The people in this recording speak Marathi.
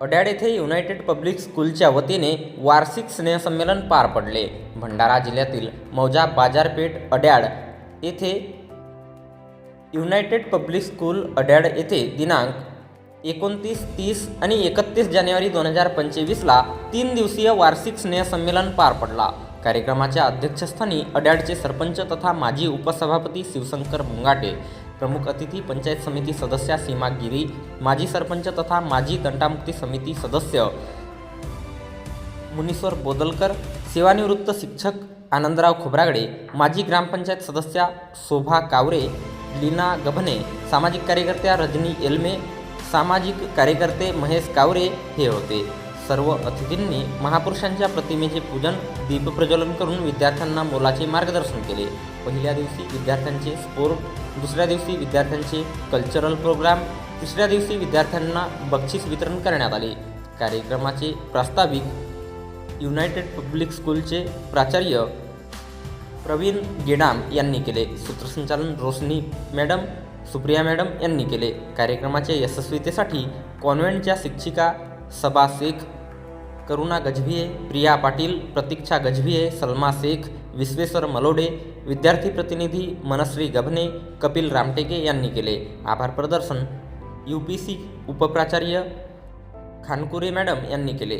अड्याड येथे युनायटेड पब्लिक स्कूलच्या वतीने वार्षिक स्नेहसंमेलन पार पडले. भंडारा जिल्ह्यातील मौजा बाजारपेठ अड्याड येथे युनायटेड पब्लिक स्कूल अड्याड येथे दिनांक एकोणतीस तीस आणि एकतीस जानेवारी दोन हजार पंचवीसला तीन दिवसीय वार्षिक स्नेहसंमेलन पार पडला. कार्यक्रमाच्या अध्यक्षस्थानी अड्याडचे सरपंच तथा माजी उपसभापती शिवशंकर मुंगाटे प्रमुख अतिथी पंचायत समिती सदस्या सीमा गिरी माजी सरपंच तथा माजी तंटामुक्ती समिती सदस्य. मुनीश्वर बोदलकर सेवानिवृत्त शिक्षक आनंदराव खोब्रागडे माजी ग्रामपंचायत सदस्या शोभा कावरे लीना गभने सामाजिक कार्यकर्त्या रजनी एल्मे सामाजिक कार्यकर्ते महेश कावरे हे होते. सर्व अतिथींनी महापुरुषांच्या प्रतिमेचे पूजन दीपप्रज्वलन करून विद्यार्थ्यांना मोलाचे मार्गदर्शन केले. पहिल्या दिवशी विद्यार्थ्यांचे स्पोर्ट दुसऱ्या दिवशी विद्यार्थ्यांचे कल्चरल प्रोग्राम तिसऱ्या दिवशी विद्यार्थ्यांना बक्षीस वितरण करण्यात आले. कार्यक्रमाचे प्रास्ताविक युनायटेड पब्लिक स्कूलचे प्राचार्य प्रवीण गेडाम यांनी केले. सूत्रसंचालन रोशनी मॅडम सुप्रिया मॅडम यांनी केले. कार्यक्रमाच्या यशस्वीतेसाठी कॉन्व्हेंटच्या शिक्षिका सबा शेख करुणा गजभिये प्रिया पाटील प्रतीक्षा गजभिये सलमा शेख विश्वेश्वर मलोडे विद्यार्थी प्रतिनिधी मनश्री गभने कपिल रामटेके यांनी केले. आभार प्रदर्शन यू पी सी उपप्राचार्य खानकुरे मॅडम यांनी केले.